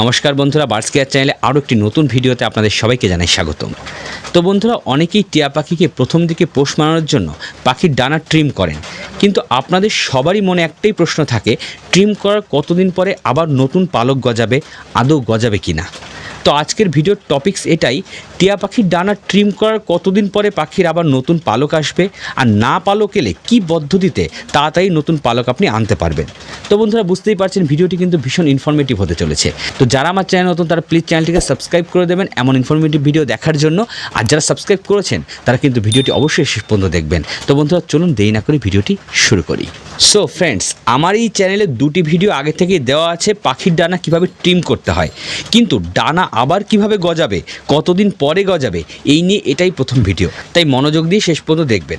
নমস্কার বন্ধুরা birds care চ্যানেলে আরও একটি নতুন ভিডিওতে আপনাদের সবাইকে জানাই স্বাগতম। তো বন্ধুরা, অনেকেই টিয়া পাখিকে প্রথম দিকে পোষ মানানোর জন্য পাখির ডানা ট্রিম করেন। কিন্তু আপনাদের সবারই মনে একটাই প্রশ্ন থাকে ট্রিম করার কতদিন পরে আবার নতুন পালক গজাবে, আদৌ গজাবে কি না তো আজকের ভিডিওর টপিকস এটাই, টিয়া পাখির ডানা ট্রিম করার কতদিন পরে পাখির আবার নতুন পালক আসবে আর না পালক এলে কী পদ্ধতিতে তাড়াতাড়ি নতুন পালক আপনি আনতে পারবেন? তো বন্ধুরা বুঝতেই পারছেন ভিডিওটি কিন্তু ভীষণ ইনফরমেটিভ হতে চলেছে। তো যারা আমার চ্যানেল নতুন, তারা প্লিজ চ্যানেলটিকে সাবস্ক্রাইব করে দেবেন এমন ইনফরমেটিভ ভিডিও দেখার জন্য। আর যারা সাবস্ক্রাইব করেছেন, তারা কিন্তু ভিডিওটি অবশ্যই শেষ পর্যন্ত দেখবেন। তো বন্ধুরা চলুন দেরি না করে ভিডিওটি শুরু করি। সো ফ্রেন্ডস আমার এই চ্যানেলে দুটি ভিডিও আগে থেকেই দেওয়া আছে, পাখির ডানা কীভাবে ট্রিম করতে হয়। কিন্তু ডানা আবার কীভাবে গজাবে, কতদিন পরে গজাবে, এই নিয়ে এটাই প্রথম ভিডিও। তাই মনোযোগ দিয়ে শেষ পর্যন্ত দেখবেন।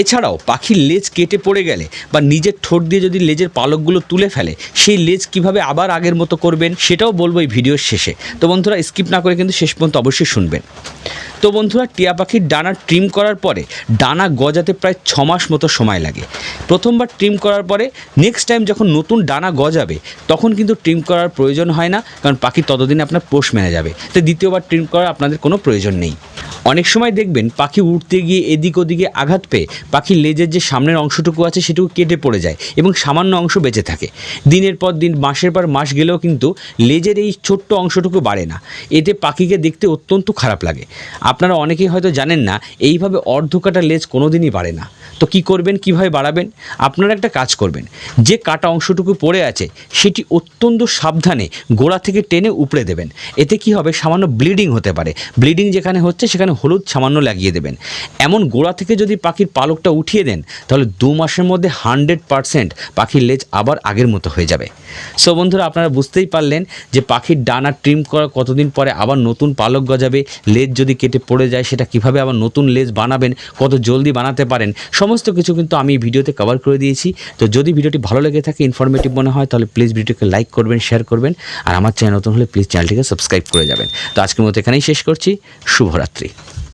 এছাড়াও পাখির লেজ কেটে পড়ে গেলে বা নিজের ঠোঁট দিয়ে যদি লেজের পালকগুলো তুলে ফেলে, সেই লেজ কীভাবে আবার আগের মতো করবেন, সেটাও বলব এই ভিডিওর শেষে। তো বন্ধুরা, স্কিপ না করে কিন্তু শেষ পর্যন্ত অবশ্যই শুনবেন। তো বন্ধুরা টিয়া পাখির ডানা ট্রিম করার পরে ডানা গজাতে প্রায় ছ মাস মতো সময় লাগে। প্রথমবার ট্রিম করার পরে নেক্সট টাইম যখন নতুন ডানা গজাবে, তখন কিন্তু ট্রিম করার প্রয়োজন হয় না, কারণ পাখি ততদিনে আপনার পোষ মেনে যাবে। তো দ্বিতীয়বার ট্রিম করার আপনাদের কোনো প্রয়োজন নেই। অনেক সময় দেখবেন পাখি উঠতে গিয়ে এদিক ওদিকে আঘাত পেয়ে পাখির লেজের যে সামনের অংশটুকু আছে সেটুকু কেটে পড়ে যায় এবং সামান্য অংশ বেঁচে থাকে। দিনের পর দিন, মাসের পর মাস গেলেও কিন্তু লেজের এই ছোট্ট অংশটুকু বাড়ে না। এতে পাখিকে দেখতে অত্যন্ত খারাপ লাগে। আপনারা অনেকেই হয়তো জানেন না, এইভাবে অর্ধকাটা লেজ কোনো দিনই বাড়ে না। তো কি করবেন, কীভাবে বাড়াবেন? আপনারা একটা কাজ করবেন। যে কাটা অংশটুকু পড়ে আছে, সেটি অত্যন্ত সাবধানে গোড়া থেকে টেনে উপড়ে দেবেন। এতে কি হবে? সামান্য ব্লিডিং হতে পারে। ব্লিডিং যেখানে হচ্ছে, সেখানে হলুদ সামান্য লাগিয়ে দেবেন। এমন গোড়া থেকে যদি পাখির পালকটা উঠিয়ে দেন, তাহলে দু মাসের মধ্যে হান্ড্রেড পারসেন্ট পাখির লেজ আবার আগের মতো হয়ে যাবে। সো বন্ধুরা, আপনারা বুঝতেই পারলেন যে পাখির ডানা ট্রিম করার কতদিন পরে আবার নতুন পালক গজাবে, লেজ যদি কেটে পড়ে যায়, সেটা কীভাবে আবার নতুন লেজ বানাবেন, কত জলদি বানাতে পারেন, সমস্ত কিছু কিন্তু আমি ভিডিওতে কভার করে দিয়েছি। তো যদি ভিডিওটি ভালো লেগে থাকে ইনফরমেটিভ মনে হয়, তাহলে প্লিজ ভিডিওকে লাইক করবেন শেয়ার করবেন, আর আমার চ্যানেল নতুন হলে প্লিজ চ্যানেলটিকে সাবস্ক্রাইব করে যাবেন। তো আজকের মতো এখানেই শেষ করছি। শুভরাত্রি।